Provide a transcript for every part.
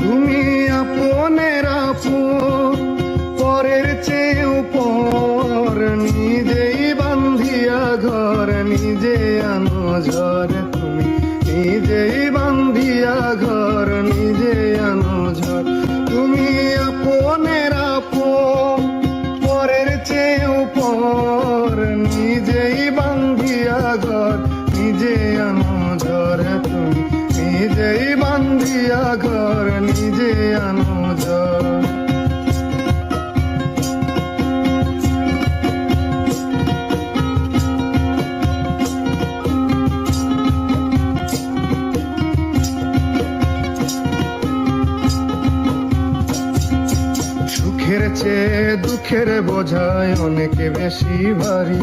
তুমি আপনের আপন পরের চেয়েও পর নিজেই বান্ধিয়া ঘর নিজে আনো ঝর। ঘর নিজে আনো ঝর সুখের চেয়ে দুঃখের বোঝায় অনেক বেশি ভারী।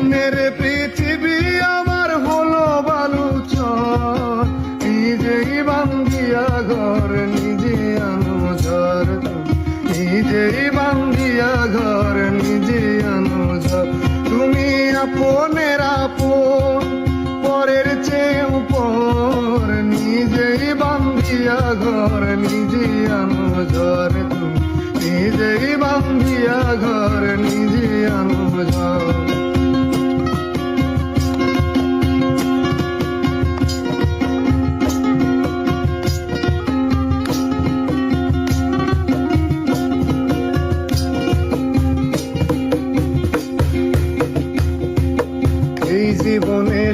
স্বপ্নের পৃথিবী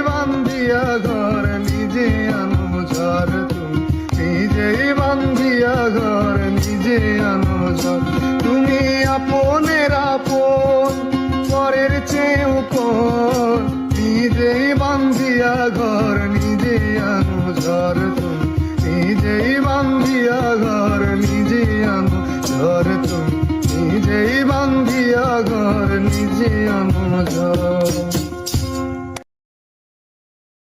বান্ধিয়া ঘর নিজে আনো তুমি। নিজেই বান্ধিয়া ঘর নিজে আনো তুমি আপনের আপন, পরের চেয়ে উপর। নিজেই বান্ধিয়া ঘর নিজে আনো ঝর তুমি। নিজেই বান্ধিয়া ঘর নিজে আনো ঝর তুমি। নিজেই বান্ধিয়া ঘর নিজে আনো